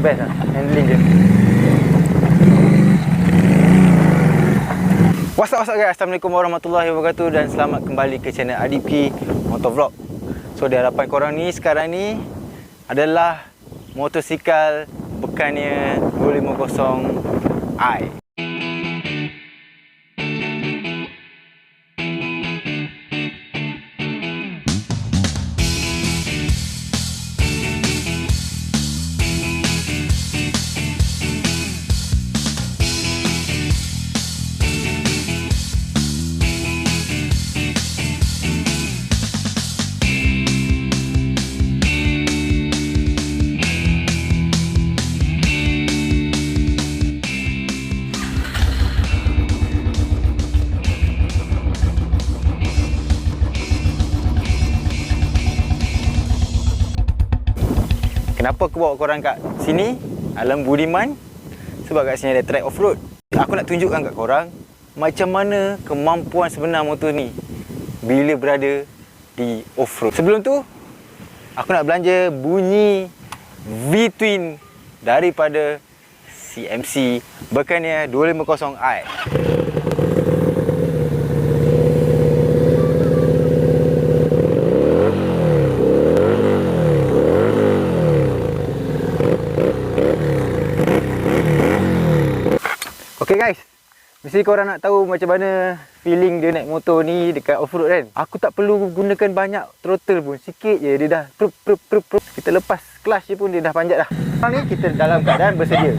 memang best lah. Handling dia What's up, what's up guys? Assalamualaikum warahmatullahi wabarakatuh Dan selamat kembali ke channel Adib Ki Motovlog. So di hadapan korang ni sekarang ni Adalah motosikal bekannya 250i Kenapa aku bawa korang kat sini? Alam Budiman. Sebab kat sini ada track off-road Aku nak tunjukkan kat korang Macam mana kemampuan sebenar motor ni Bila berada di off-road Sebelum tu Aku nak belanja bunyi V-Twin Daripada CMC Bekannya 250i Okay guys. Mesti korang nak tahu macam mana feeling dia naik motor ni dekat off-road kan? Aku tak perlu gunakan banyak throttle pun. Sikit je dia dah prup, prup, prup, prup. Kita lepas clutch je pun dia dah panjat dah. Sekarang ni kita dalam keadaan bersedia.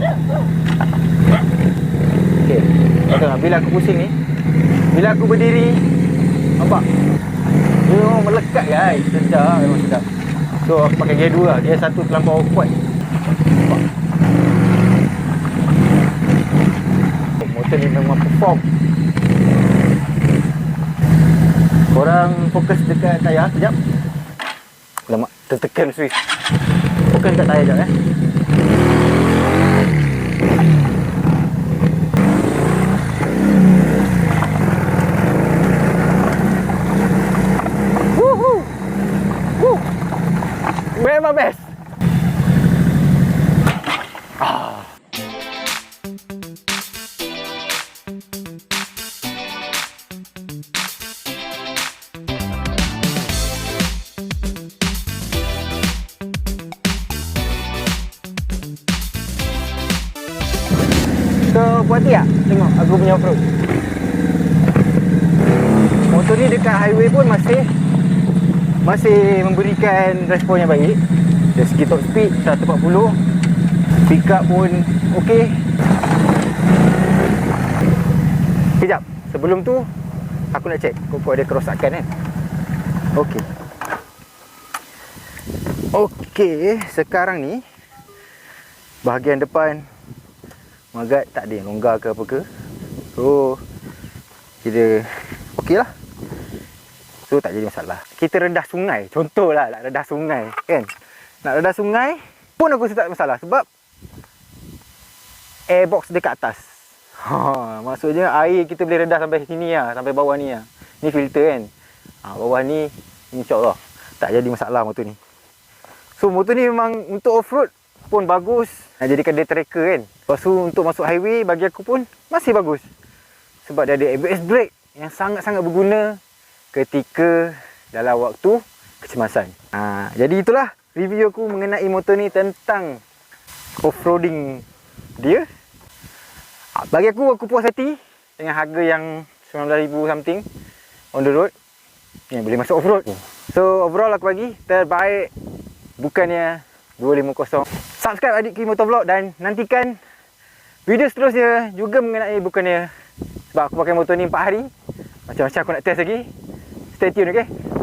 Okay. Tengok bila aku pusing ni Bila aku berdiri Nampak? Dia memang melekat guys. Sedap memang sedap. So aku pakai gear 2 lah. Gear 1 terlampau kuat Motor ni memang perform. Korang fokus dekat tayar. Sekejap. Lama. Tertekan switch Fokus dekat tayar sekejap eh. Woohoo! Woo! Memang best ke Puati tak? Tengok aku punya off-road Motor ni dekat highway pun masih Masih memberikan respon yang baik. Dari segi top speed 140 Pick up pun okey. Sekejap Sebelum tu Aku nak check Kau ada kerosakan kan Okey. Okey Sekarang ni Bahagian depan Magat tak ada yang longgar ke apa ke. So Kira Okey lah. So tak jadi masalah. Kita rendah sungai. Contohlah nak rendah sungai Kan? Nak rendah sungai Pun aku tak masalah Sebab Airbox dekat atas. Ha, Maksudnya air kita boleh rendah sampai sini lah Sampai bawah ni lah. Ni filter kan? Ha, Bawah ni InsyaAllah Tak jadi masalah motor ni. So motor ni memang Untuk off-road pun bagus. Nak jadikan dia tracker kan. Lepas tu untuk masuk highway bagi aku pun masih bagus. Sebab dia ada ABS brake yang sangat-sangat berguna Ketika dalam waktu kecemasan. Ha, Jadi itulah review aku mengenai motor ni tentang Off-roading dia. Ha, Bagi aku, aku puas hati Dengan harga yang 19,000 something On the road Yang boleh masuk off-road. So overall aku bagi terbaik Bukannya 250 Subscribe Adik Ki Motovlog dan nantikan video seterusnya juga mengenai bukannya sebab aku pakai motor ni 4 hari. Macam-macam aku nak test lagi. Stay tune ok